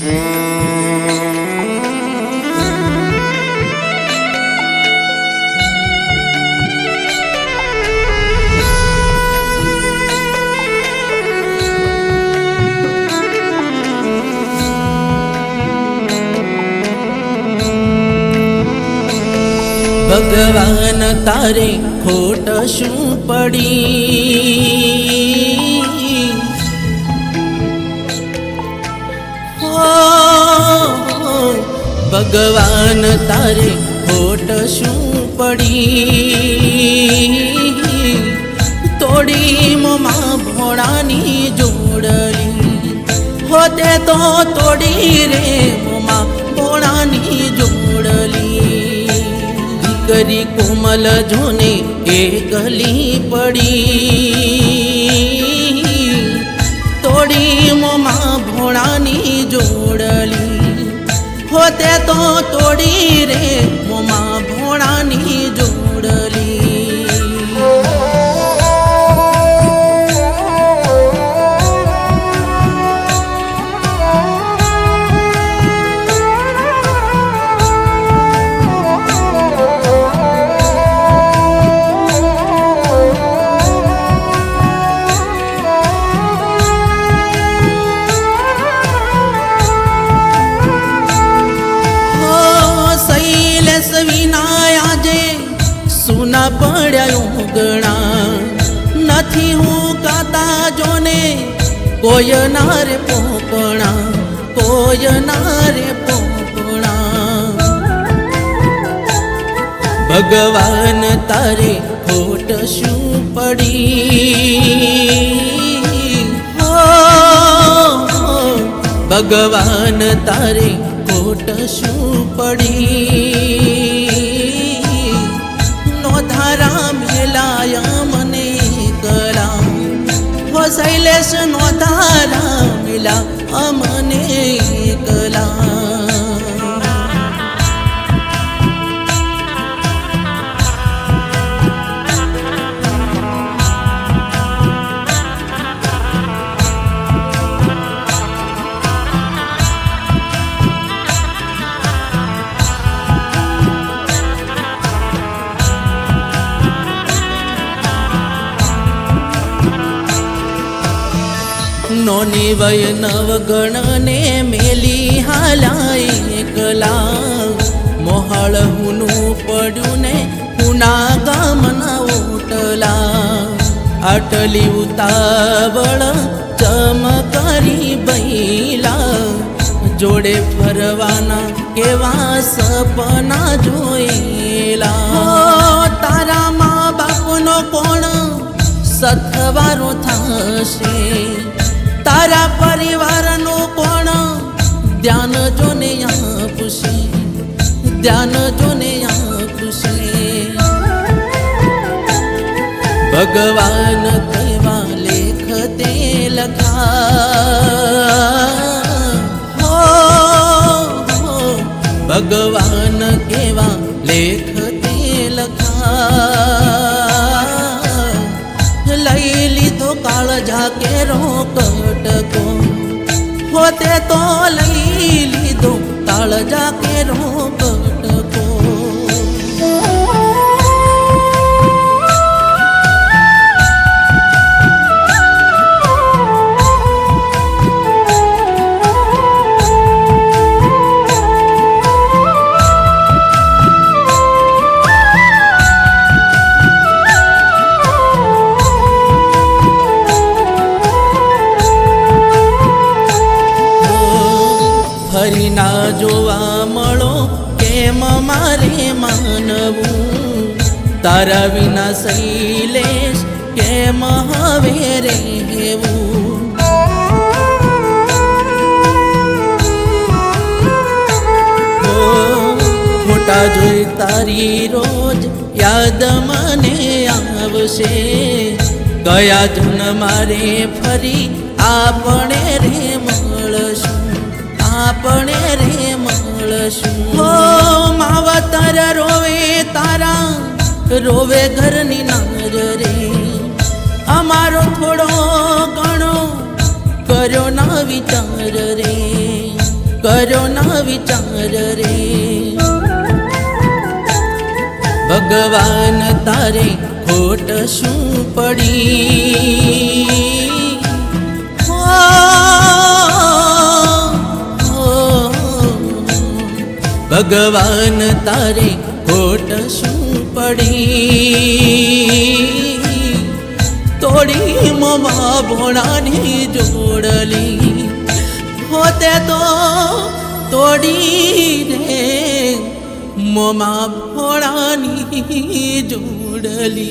ભગવાન તારે ખોટ શું પડી? ભગવાન તારે ખોટ શું પડી? તોડી મમા ભોળાની જોડલી. હોતે તો તોડી રે મમા ભોળાની જોડલી. દીકરી કોમલ જોને એકલી પડી. તોડી મોમાં ભોળાની જોડલી. હોતે તો તોડી રે મોમાં ભોણાની જોડલી સુના પડ્યા ઉગણા નથી હું કાતા જોને, કોઈ ના રે પોપણા, કોઈ ના રે પોપણા. ભગવાન તારે ખોટ શું પડી? ભગવાન તારે ખોટ શું પડી? શૈલેષ નો નોની વય નવગણને મેલી હાલાઈ કલા મોહળ હુનું પડ્યું ને હુના ગામના ઓટલા આટલી ઉતાવળ ચમકારી બૈલા જોડે ફરવાના કેવા સપના જોયેલા. તારા મા બાપનો કોણ? સથવારો થશે. તારા પરિવારનો પણ ધ્યાન જોને આપશે ધ્યાન જોને આપશે ભગવાન કેવા લેખ તે લખા. ભગવાન કેવા લેખ તે લખા. લઈ લીધો કાળજા કેરો કટકો હોતે તો લઈ લીધો કાળજા કેરો કેમ મારે માનવું? તારા વિના શૈલેષ કેમ હવે રહેવું ફોટા જોઈ તારી રોજ યાદ મને આવશે. ગયા જન મારે ફરી આપણે રે મળશું. આપણે રે મળશું હો તારા રોવે તારા રોવે ઘરની નજરે અમારો થોડો ઘણો કર્યો ના વિચાર રે, કર્યો ના વિચાર રે. ભગવાન તારે ખોટ શું પડી? ભગવાન તારે ખોટ શું પડી? તોડી મમા ભોળાની જોડલી. હોતે તો તોડી રે મમા ભોળાની જોડલી.